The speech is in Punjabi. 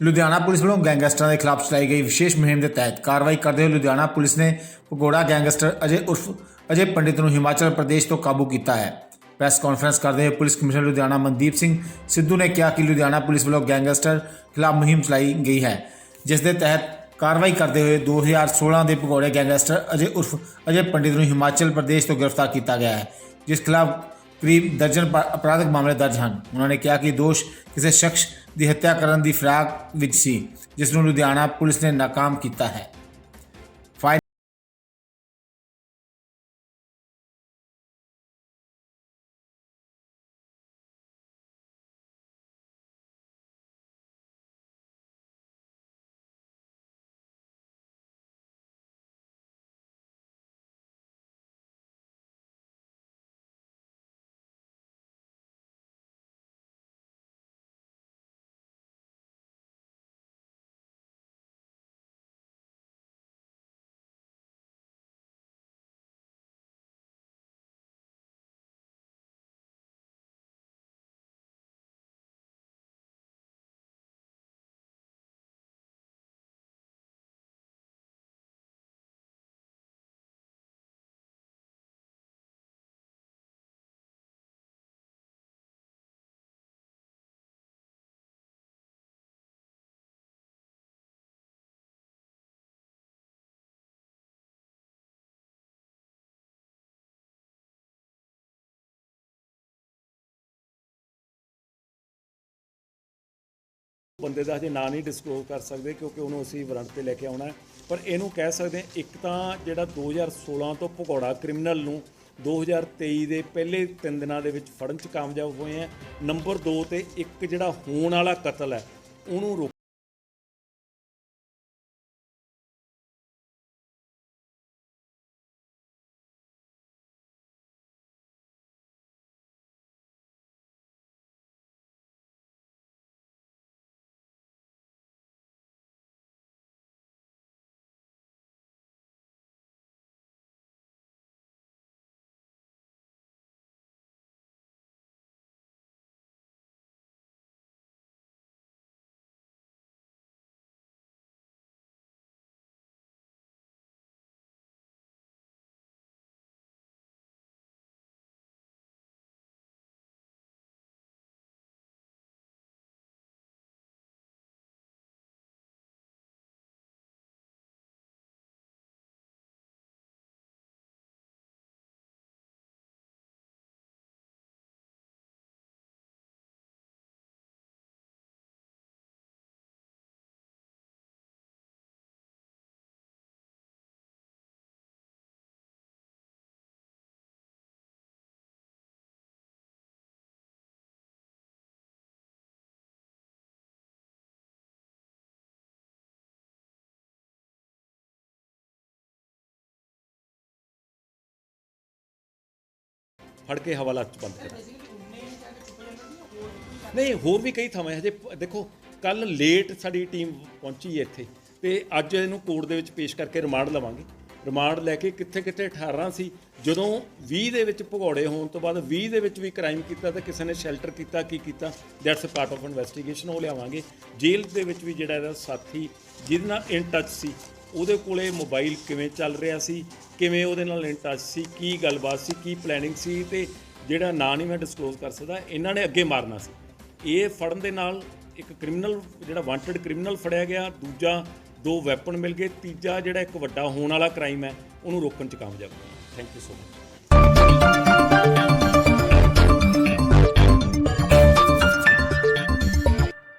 ਲੁਧਿਆਣਾ ਪੁਲਿਸ ਵੱਲੋਂ ਗੈਂਗਸਟਰਾਂ ਦੇ ਖਿਲਾਫ ਚਲਾਈ ਗਈ ਵਿਸ਼ੇਸ਼ ਮੁਹਿੰਮ ਦੇ ਤਹਿਤ ਕਾਰਵਾਈ ਕਰਦੇ ਹੋਏ ਲੁਧਿਆਣਾ ਪੁਲਿਸ ਨੇ ਭਗੌੜਾ ਗੈਂਗਸਟਰ ਅਜੇ ਉਰਫ ਅਜੇ ਪੰਡਿਤ ਨੂੰ ਹਿਮਾਚਲ ਪ੍ਰਦੇਸ਼ ਤੋਂ ਕਾਬੂ ਕੀਤਾ ਹੈ। ਪ੍ਰੈਸ ਕਾਨਫਰੰਸ ਕਰਦੇ ਹੋਏ ਪੁਲਿਸ ਕਮਿਸ਼ਨਰ ਲੁਧਿਆਣਾ ਮਨਦੀਪ ਸਿੰਘ ਸਿੱਧੂ ਨੇ ਕਿਹਾ ਕਿ ਲੁਧਿਆਣਾ ਪੁਲਿਸ ਵੱਲੋਂ ਗੈਂਗਸਟਰ ਖਿਲਾਫ ਮੁਹਿੰਮ ਚਲਾਈ ਗਈ ਹੈ। ਜਿਸ ਦੇ ਤਹਿਤ ਕਾਰਵਾਈ ਕਰਦੇ ਹੋਏ 2016 ਦੇ ਭਗੌੜੇ ਗੈਂਗਸਟਰ ਅਜੇ ਉਰਫ ਅਜੇ ਪੰਡਿਤ ਨੂੰ ਹਿਮਾਚਲ ਪ੍ਰਦੇਸ਼ ਤੋਂ ਗ੍ਰਿਫਤਾਰ ਕੀਤਾ ਗਿਆ ਹੈ, ਜਿਸ ਖਿਲਾਫ ਕਰੀਬ ਦਰਜਨ ਪ- ਅਪਰਾਧਿਕ ਮਾਮਲੇ ਦਰਜ ਹਨ। ਉਹਨਾਂ ਨੇ ਕਿਹਾ ਕਿ ਦੋਸ਼ ਕਿਸੇ ਸ਼ਖਸ ਦੀ ਹੱਤਿਆ ਕਰਨ ਦੀ ਫਿਰਾਕ ਵਿੱਚ ਸੀ ਜਿਸ ਨੂੰ ਲੁਧਿਆਣਾ ਪੁਲਿਸ ਨੇ ਨਾਕਾਮ ਕੀਤਾ ਹੈ। ਬੰਦੇ ਦਾ ਹਜੇ ਨਾਂ ਨਹੀਂ ਡਿਸਕਲੋਜ਼ ਕਰ ਸਕਦੇ ਕਿਉਂਕਿ ਉਹਨੂੰ ਅਸੀਂ ਵਾਰੰਟ ਤੇ ਲੈ ਕੇ ਆਉਣਾ ਹੈ। ਪਰ ਇਹਨੂੰ ਕਹਿ ਸਕਦੇ ਹਾਂ, ਇੱਕ ਤਾਂ ਜਿਹੜਾ 2016 ਤੋਂ ਭਗੌੜਾ ਕ੍ਰਿਮੀਨਲ ਨੂੰ 2023 ਦੇ ਪਹਿਲੇ 3 ਦਿਨਾਂ ਦੇ ਵਿੱਚ ਫੜਨ 'ਚ ਕਾਮਯਾਬ ਹੋਏ ਆ ਨੰਬਰ 2 ਤੇ ਇੱਕ ਜਿਹੜਾ ਹੋਣ ਵਾਲਾ ਕਤਲ ਹੈ, ਉਹਨੂੰ ਫੜ ਕੇ ਹਵਾਲਾ 'ਚ ਬੰਦ ਕਰਾਂ। ਨਹੀਂ, ਹੋਰ ਵੀ ਕਈ ਥਾਵਾਂ ਹਜੇ ਦੇਖੋ ਕੱਲ ਲੇਟ ਸਾਡੀ ਟੀਮ ਪਹੁੰਚੀ ਹੈ ਇੱਥੇ ਤੇ ਅੱਜ ਇਹਨੂੰ ਕੋਰਟ ਦੇ ਵਿੱਚ ਪੇਸ਼ ਕਰਕੇ ਰਿਮਾਂਡ ਲਵਾਂਗੇ। ਰਿਮਾਂਡ ਲੈ ਕੇ ਕਿੱਥੇ ਕਿੱਥੇ 18 ਸੀ, ਜਦੋਂ 20 ਦੇ ਵਿੱਚ ਭਗੌੜੇ ਹੋਣ ਤੋਂ ਬਾਅਦ 20 ਦੇ ਵਿੱਚ ਵੀ ਕ੍ਰਾਈਮ ਕੀਤਾ ਤੇ ਕਿਸੇ ਨੇ ਸ਼ੈਲਟਰ ਕੀਤਾ, ਕੀ ਕੀਤਾ that's a part of investigation ਉਹ ਲਿਆਵਾਂਗੇ। ਜੇਲ੍ਹ ਦੇ ਵਿੱਚ ਵੀ ਜਿਹੜਾ ਇਹਦਾ ਸਾਥੀ ਜਿਹਦੇ ਨਾਲ ਇਨ ਟੱਚ ਸੀ ਉਹਦੇ ਕੋਲੇ ਮੋਬਾਈਲ ਕਿਵੇਂ ਚੱਲ ਰਿਹਾ ਸੀ, ਕਿਵੇਂ ਉਹਦੇ ਨਾਲ ਇਨ ਟੱਚ ਸੀ, ਕੀ ਗੱਲਬਾਤ ਸੀ, ਕੀ ਪਲੈਨਿੰਗ ਸੀ ਤੇ ਜਿਹੜਾ ਨਾਂ ਨਹੀਂ ਮੈਂ ਡਿਸਕਲੋਜ਼ ਕਰ ਸਕਦਾ, ਇਹਨਾਂ ਨੇ ਅੱਗੇ ਮਾਰਨਾ ਸੀ। ਇਹ ਫੜਨ ਦੇ ਨਾਲ ਇੱਕ ਕ੍ਰਿਮੀਨਲ ਜਿਹੜਾ ਵਾਂਟਡ ਕ੍ਰਿਮੀਨਲ ਫੜਿਆ ਗਿਆ, ਦੂਜਾ ਦੋ ਵੈਪਨ ਮਿਲ ਗਏ, ਤੀਜਾ ਜਿਹੜਾ ਇੱਕ ਵੱਡਾ ਹੋਣ ਵਾਲਾ ਕ੍ਰਾਈਮ ਹੈ, ਉਹਨੂੰ ਰੋਕਣ ਚ ਕਾਮਯਾਬ ਹੋਇਆ। Thank you so much